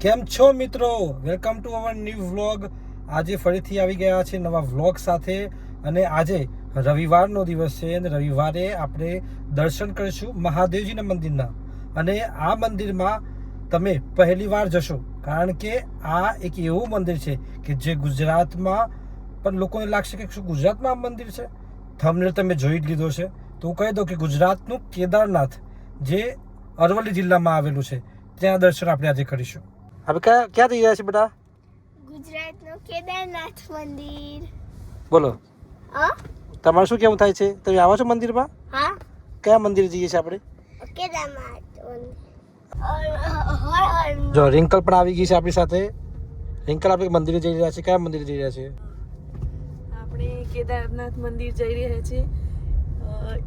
કેમ છો મિત્રો? Welcome to our new vlog આજે ફરીથી આવી ગયા છે નવા વ્લોગ સાથે અને આજે રવિવારનો દિવસ છે અને રવિવારે આપણે દર્શન કરીશું મહાદેવજીના મંદિરના. અને આ મંદિરમાં તમે પહેલીવાર જશો, કારણ કે આ એક એવું મંદિર છે કે જે ગુજરાતમાં પણ લોકોને લાગશે કે શું ગુજરાતમાં આ મંદિર છે? થમનેર તમે જોઈ જ લીધો છે તો હું કહી દઉં કે ગુજરાતનું કેદારનાથ જે અરવલ્લી જિલ્લામાં આવેલું છે, ત્યાં દર્શન આપણે આજે કરીશું. હવે ક્યાં ક્યાં જઈ રહ્યા છે બેટા? ગુજરાતનું કેદારનાથ મંદિર. બોલો. હા? તમારે શું કેવું થાય છે? તમે આવો છો મંદિરમાં? હા. કયા મંદિર જઈએ છીએ આપણે? કેદારનાથ જો રિંકલ પણ આવી ગઈ છે આપણી સાથે. રિંકલ આપણે મંદિરે જઈ રહ્યા છે. કયા મંદિરે જઈ રહ્યા છે? આપણે કેદારનાથ મંદિર જઈ રહ્યા છીએ.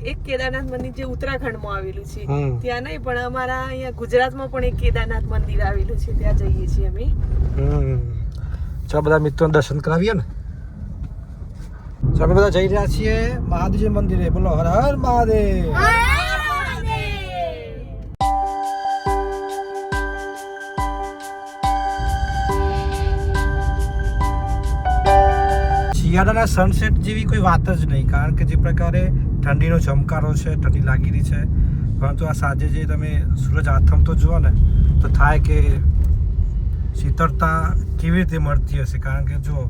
એક કેદારનાથ મંદિર જે ઉત્તરાખંડમાં આવેલું છે ત્યાં નહીં પણ અમારા અહીંયા ગુજરાતમાં પણ એક કેદારનાથ મંદિર આવેલું છે ત્યાં જઈએ છીએ અમે. હમ. ચાલો બધા મિત્રો દર્શન કરાવીએ ને? ચાલો બધા જઈ રહ્યા છીએ મહાદેવજી મંદિરે. બોલો હર હર મહાદેવ. શિયાળાના સનસેટ જેવી કોઈ વાત જ નહીં કારણ કે જે પ્રકારે ઠંડીનો ચમકારો છે, ઠંડી લાગી રહી છે. પરંતુ આ સાંજે જે તમે સૂરજ આથમતો જુઓ ને, તો થાય કે શીતળતા કેવી રીતે મળતી હશે? કારણ કે જો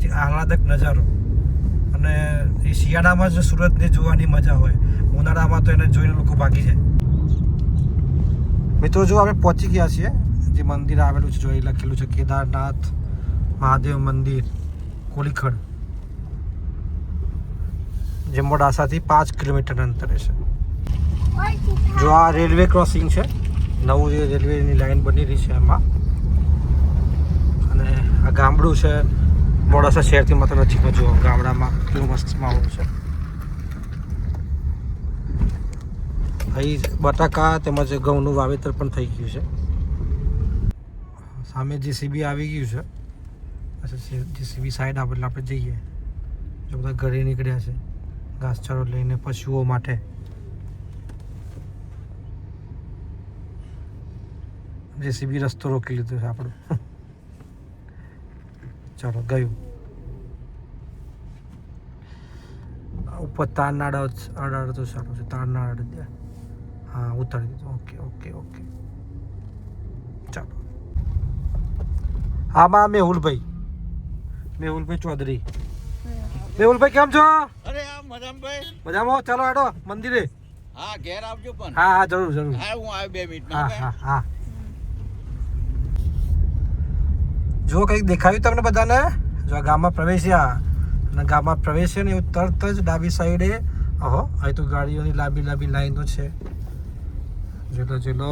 જે આહલાદક નજારો અને એ શિયાળામાં જ સુરતને જોવાની મજા હોય, ઉનાળામાં તો એને જોઈને લોકો ભાગી જાય. મિત્રો, જો આપણે પહોંચી ગયા છીએ, જે મંદિર આવેલું છે જો એ લખેલું છે, કેદારનાથ મહાદેવ મંદિર, કોલીખડ. જે મોડાસાથી પાંચ કિલોમીટર અંતરે છે. જો આ રેલવે ક્રોસિંગ છે, નવું જે રેલવેની લાઈન બની રહી છે એમાં. અને આ ગામડું છે, મોડાસા શહેરથી માત્ર નજીકમાં જુઓ, ગામડામાં કેટલું મસ્ત માહોલ છે. અહીં બટાકા તેમજ ઘઉંનું વાવેતર પણ થઈ ગયું છે. સામે જીસીબી આવી ગયું છે અચ્છા જીસીબી સાઈડ આપણે આપણે જઈએ. જો બધા ઘરે નીકળ્યા છે. ઘાસચારો લઈને પશુઓ માટે. જેસીબી રસ્તો રોકી લીધો છે આપણો. ચાલો ગયું. ઉપર તારનાડા અડાડતો અડાડ સારું છે તાર ના દે હા ઉતારી દીધું. Okay okay okay. ચાલો. હા માં મેહુલભાઈ. મેહુલભાઈ ચૌધરી. મેહુલભાઈ કેમ છો? મજામાં ચાલો હેડો મંદિરે. હા ઘેર આવજો પણ. હા હા જરૂર જરૂર. હા હું આવ્યો બે હા હા હા. જો કંઈક દેખાયું તમને બધાને? જો આ ગામમાં પ્રવેશ્યા. અને ગામમાં પ્રવેશ્યા ને એવું તરત જ ડાબી સાઈડે ઓહો અહીં તો ગાડીઓની લાંબી લાંબી લાઈનો છે. જોલો જોલો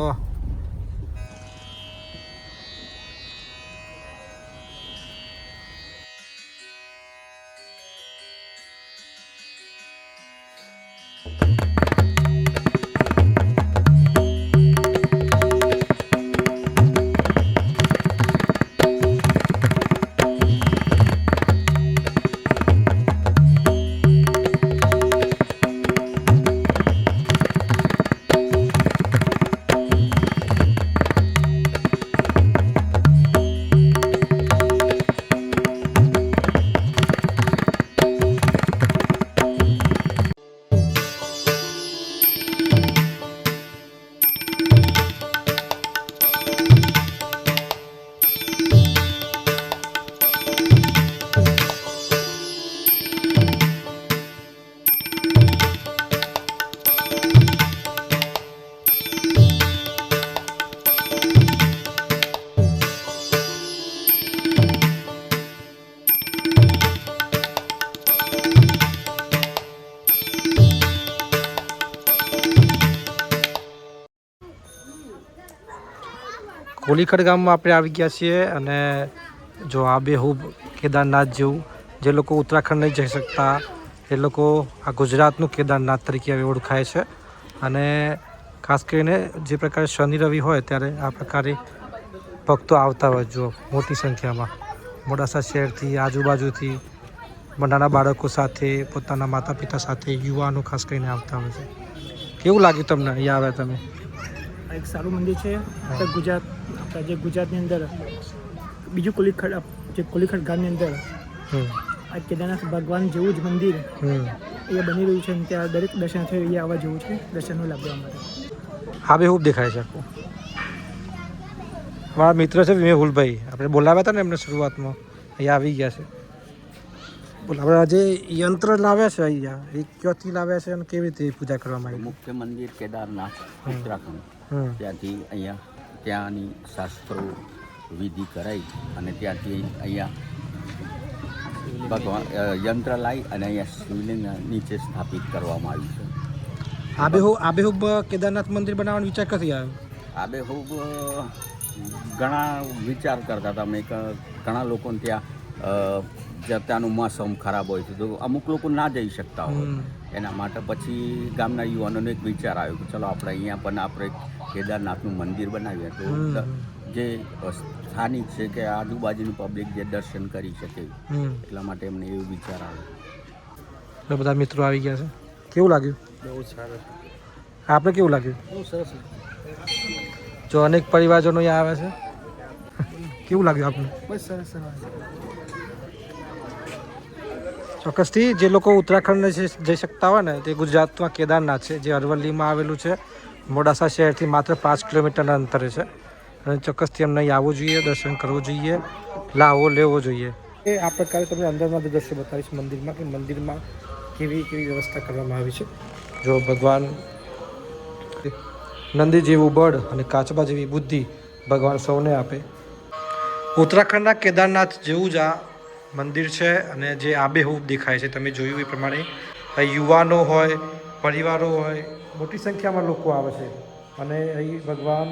કોલીખડ ગામમાં આપણે આવી ગયા છીએ અને જો આ બેહૂબ કેદારનાથ જેવું, જે લોકો ઉત્તરાખંડ નહીં જઈ શકતા, એ લોકો આ ગુજરાતનું કેદારનાથ તરીકે હવે ઓળખાય છે. અને ખાસ કરીને જે પ્રકારે શનિ રવિ હોય ત્યારે આ પ્રકારે ભક્તો આવતા હોય જો મોટી સંખ્યામાં. મોડાસા શહેરથી, આજુબાજુથી નાના બાળકો સાથે, પોતાના માતા પિતા સાથે યુવાનો ખાસ કરીને આવતા હોય છે. કેવું લાગ્યું તમને અહીંયા આવ્યા તમે? એક સારું મંદિર છે. આપણા ગુજરાત આપણા જે ગુજરાતની અંદર બીજું કોલીખડ જે કોલીખડ ગામની અંદર હમ. આ કેદારનાથ ભગવાન જેવું જ મંદિર હમ. અહીંયા બની રહ્યું છે અને ત્યાં દરેક દર્શન છે એ આવવા જેવું છે દર્શનનો લાભ લેવા માટે. હા બે ખૂબ દેખાય છે. આખું મારા મિત્ર છે મેહુલભાઈ આપણે બોલાવ્યા હતા ને એમને શરૂઆતમાં. અહીંયા આવી ગયા છે. બોલ આપણે આજે યંત્ર લાવ્યા છે અહીંયા. એ ક્યાંથી લાવ્યા છે અને કેવી રીતે પૂજા કરવામાં આવી? મુખ્ય મંદિર કેદારનાથ ઉત્તરાખંડ. ત્યાંથી અહીંયા ત્યાંની શાસ્ત્રો વિધિ કરાવી અને ત્યાંથી અહીંયા ભગવાન યંત્ર લાવી અને અહીંયા શિવલિંગ નીચે સ્થાપિત કરવામાં આવ્યું છે. આબેહૂબ આબેહૂબ કેદારનાથ મંદિર બનાવવાનો વિચાર ક્યાંથી આવ્યો? આબે ઘણા વિચાર કરતા હતા. મેં ઘણા લોકોને ત્યાં ત્યાંનું મોસમ ખરાબ હોય છે તો અમુક લોકો ના જઈ શકતા હોય. એના માટે પછી ગામના યુવાનોને એક વિચાર આવ્યો કે ચલો આપણે અહીંયા પણ આપણે કેદારનાથનું મંદિર બનાવીએ તો જે સ્થાનિક છે કે આજુબાજુનું પબ્લિક જે દર્શન કરી શકે એટલા માટે એમને એવો વિચાર આવ્યો. એટલે બધા મિત્રો આવી ગયા છે. કેવું લાગ્યું? બહુ સારું આપણે કેવું લાગ્યું? બહુ સરસ જો અનેક પરિવારજનો અહીંયા આવે છે. કેવું લાગ્યું આપને? બસ સરસ સરસ. ચોક્કસથી જે લોકો ઉત્તરાખંડ જઈ જઈ શકતા હોય ને તે ગુજરાતમાં કેદારનાથ છે જે અરવલ્લીમાં આવેલું છે. મોડાસા શહેરથી માત્ર પાંચ કિલોમીટરના અંતરે છે. અને ચોક્કસથી અમને અહીં આવવું જોઈએ દર્શન કરવું જોઈએ લાવો લેવો જોઈએ. એ આ પ્રકારે તમને અંદરમાં દ્રશ્ય બતાવીશ મંદિરમાં કે મંદિરમાં કેવી કેવી વ્યવસ્થા કરવામાં આવી છે? જો ભગવાન નંદી જેવું બળ અને કાચબા જેવી બુદ્ધિ ભગવાન સૌને આપે. ઉત્તરાખંડના કેદારનાથ જેવું જ આ મંદિર છે અને જે આબેહૂબ દેખાય છે તમે જોયું એ પ્રમાણે. યુવાનો હોય પરિવારો હોય. મોટી સંખ્યામાં લોકો આવે છે. અને અહીં ભગવાન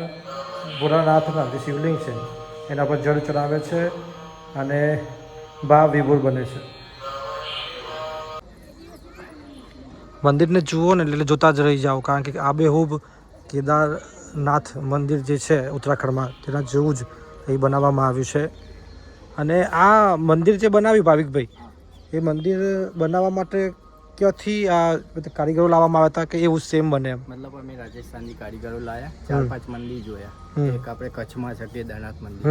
ભોળાનાથના જે શિવલિંગ છે એના પર જળ ચડાવે છે અને ભાવ વિભોર બને છે. મંદિરને જુઓ ને એટલે જોતા જ રહી જાઓ કારણ કે આબેહૂબ કેદારનાથ મંદિર જે છે ઉત્તરાખંડમાં તેના જેવું જ અહીં બનાવવામાં આવ્યું છે. અને આ મંદિર જે બનાવ્યું ભાવિકભાઈ એ મંદિર બનાવવા માટે ક્યાંથી આ બધા કારીગરો લાવવામાં આવ્યા હતા કે એવું સેમ બને એમ? મતલબ અમે રાજસ્થાનની કારીગરો લાયા ચાર પાંચ મંદિર જોયા. એક આપણે કચ્છમાં છે કેદારનાથ મંદિર.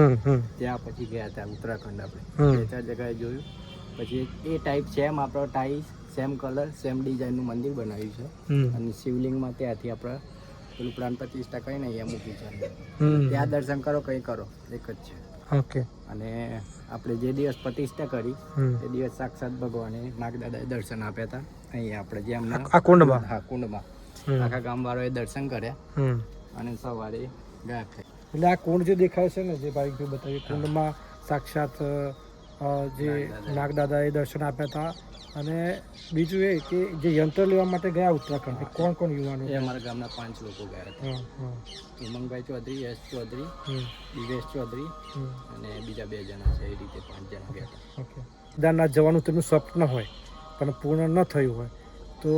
ત્યાં પછી ગયા હતા ઉત્તરાખંડ આપણે. બે ચાર જગ્યાએ જોયું. પછી એ ટાઈપ સેમ આપણો ટાઈસ સેમ કલર સેમ ડિઝાઇનનું મંદિર બનાવ્યું છે. અને શિવલિંગમાં ત્યાંથી આપણે પેલું પ્રાણ પ્રતિષ્ઠા કઈ નહીં એમ મૂકી છે. ત્યાં દર્શન કરો કંઈ કરો. એક જ છે. ઓકે. અને આપણે જે દિવસ પ્રતિષ્ઠા કરી તે એ દિવસ સાક્ષાત ભગવાને નાગદાદાએ દર્શન આપ્યા હતા. અહીંયા આપણે જે આ કુંડમાં? હા કુંડમાં. આખા ગામવાળાએ દર્શન કર્યા અને સવારે ગાયબ થઈ. એટલે આ કુંડ જે દેખાય છે ને જે ભાઈ બતાવ્યું કુંડમાં સાક્ષાત જે નાગદાદાએ દર્શન આપ્યા હતા અને બીજું એ કે જે યંત્ર લેવા માટે ગયા ઉત્તરાખંડ કોણ કોણ યુવાનો? એ અમારા ગામના પાંચ લોકો ગયા હતા. ઉમંગભાઈ ચૌધરી યશ ચૌધરી દિવેશ ચૌધરી અને બીજા બે જણા છે એ રીતે પાંચ જણા ગયા હતા. ઓકે કેદારનાથ જવાનું તેમનું સ્વપ્ન હોય પણ પૂર્ણ ન થયું હોય. તો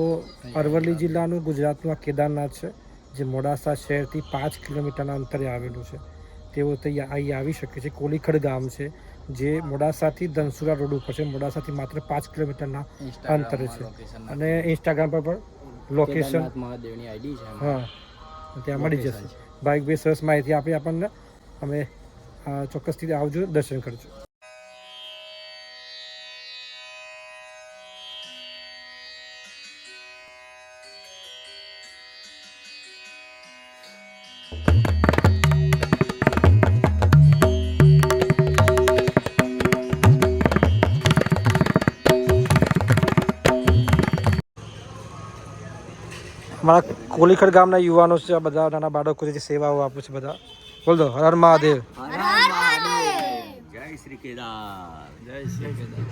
અરવલ્લી જિલ્લાનું ગુજરાતનું આ કેદારનાથ છે જે મોડાસા શહેરથી પાંચ કિલોમીટરના અંતરે આવેલું છે. તેઓ ત્યાં અહીં આવી શકે છે. કોલીખડ ગામ છે જે મોડાસાથી ધનસુરા રોડ ઉપર છે. મોડાસાથી માત્ર પાંચ કિલોમીટરના અંતરે છે. અને ઇન્સ્ટાગ્રામ પર પણ લોકેશન મહાદેવની આઈડી છે હા. ત્યાં મળી જશે. ભાઈ બે સરસ માહિતી આપી આપણને. અમે ચોક્કસથી આવજો દર્શન કરજો. અમારા કોલીખડ ગામના યુવાનો છે બધા નાના બાળકો જે સેવાઓ આપે છે બધા. બોલ દો હર હર મહાદેવ. જય શ્રી કેદાર. જય શ્રી કેદાર.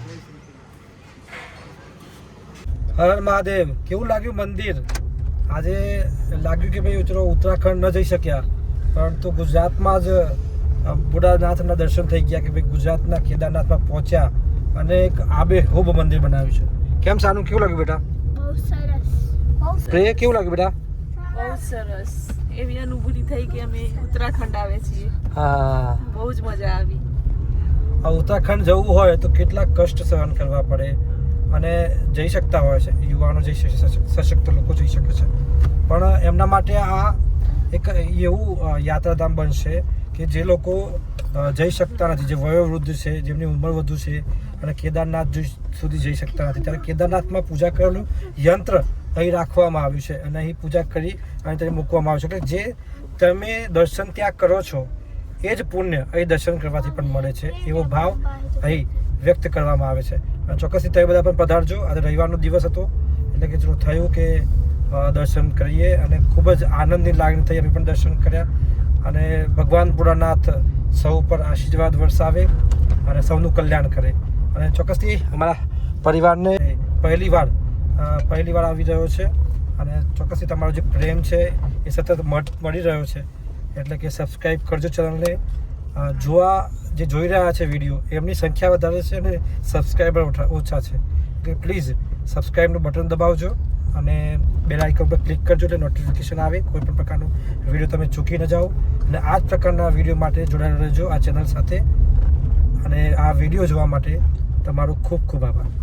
હર હર મહાદેવ. કેવું લાગ્યું મંદિર? આજે લાગ્યું કે ભાઈ ચલો ઉત્તરાખંડ ન જઈ શક્યા. પરંતુ ગુજરાતમાં જ અ, બુડાનાથના દર્શન થઈ ગયા કે ભાઈ ગુજરાતના કેદારનાથમાં પહોંચ્યા અને એક આબે હૂબ મંદિર બનાવ્યું છે. કેમ સાનું કેવું લાગ્યું બેટા? પ્રિય કેવું લાગ્યું બેટા? બહુ સરસ એવી અનુભૂતિ થઈ કે અમે ઉત્તરાખંડ આવે છીએ. હા. બહુ જ મજા આવી. આ ઉત્તરાખંડ જવું હોય તો કેટલા કષ્ટ સહન કરવા પડે અને જઈ શકતા હોય છે. યુવાનો જઈ શકે સશક્ત લોકો જઈ શકે છે. પણ એમના માટે આ એક એવું યાત્રાધામ બનશે કે જે લોકો જઈ શકતા નથી. જે વયોવૃદ્ધ છે જેમની ઉંમર વધુ છે અને કેદારનાથ સુધી જઈ શકતા નથી. ત્યારે કેદારનાથમાં પૂજા કરેલું યંત્ર અહીં રાખવામાં આવ્યું છે અને અહીં પૂજા કરી અને તેને મૂકવામાં આવ્યું છે. કે જે તમે દર્શન ત્યાં કરો છો, એ જ પુણ્ય અહીં દર્શન કરવાથી પણ મળે છે એવો ભાવ અહીં વ્યક્ત કરવામાં આવે છે. અને ચોક્કસથી તમે બધા પણ પધારજો. આજે રવિવારનો દિવસ હતો, એટલે કે ચલો થયું કે દર્શન કરીએ અને ખૂબ જ આનંદની લાગણી થઈ. અમે પણ દર્શન કર્યા અને ભગવાન પુરાનાથ સૌ પર આશીર્વાદ વરસાવે અને સૌનું કલ્યાણ કરે. અને ચોક્કસથી અમારા પરિવારને પહેલી વાર પહેલી વાર આવી રહ્યો છે અને ચોક્કસથી તમારો જે પ્રેમ છે એ સતત મળ- રહ્યો છે. એટલે કે સબસ્ક્રાઈબ કરજો ચેનલને. જોવા જે જોઈ રહ્યા છે વીડિયો એમની સંખ્યા વધારે છે અને સબસ્ક્રાઈબર ઓછા છે. એટલે પ્લીઝ સબસ્ક્રાઈબનું બટન દબાવજો અને બેલ આઇકન પર ક્લિક કરજો એટલે નોટિફિકેશન આવે, કોઈ પણ પ્રકારનો વીડિયો તમે ચૂકી ન જાઓ. અને આ જ પ્રકારના વીડિયો માટે જોડાયેલા રહેજો આ ચેનલ સાથે. અને આ વીડિયો જોવા માટે તમારો ખૂબ ખૂબ આભાર.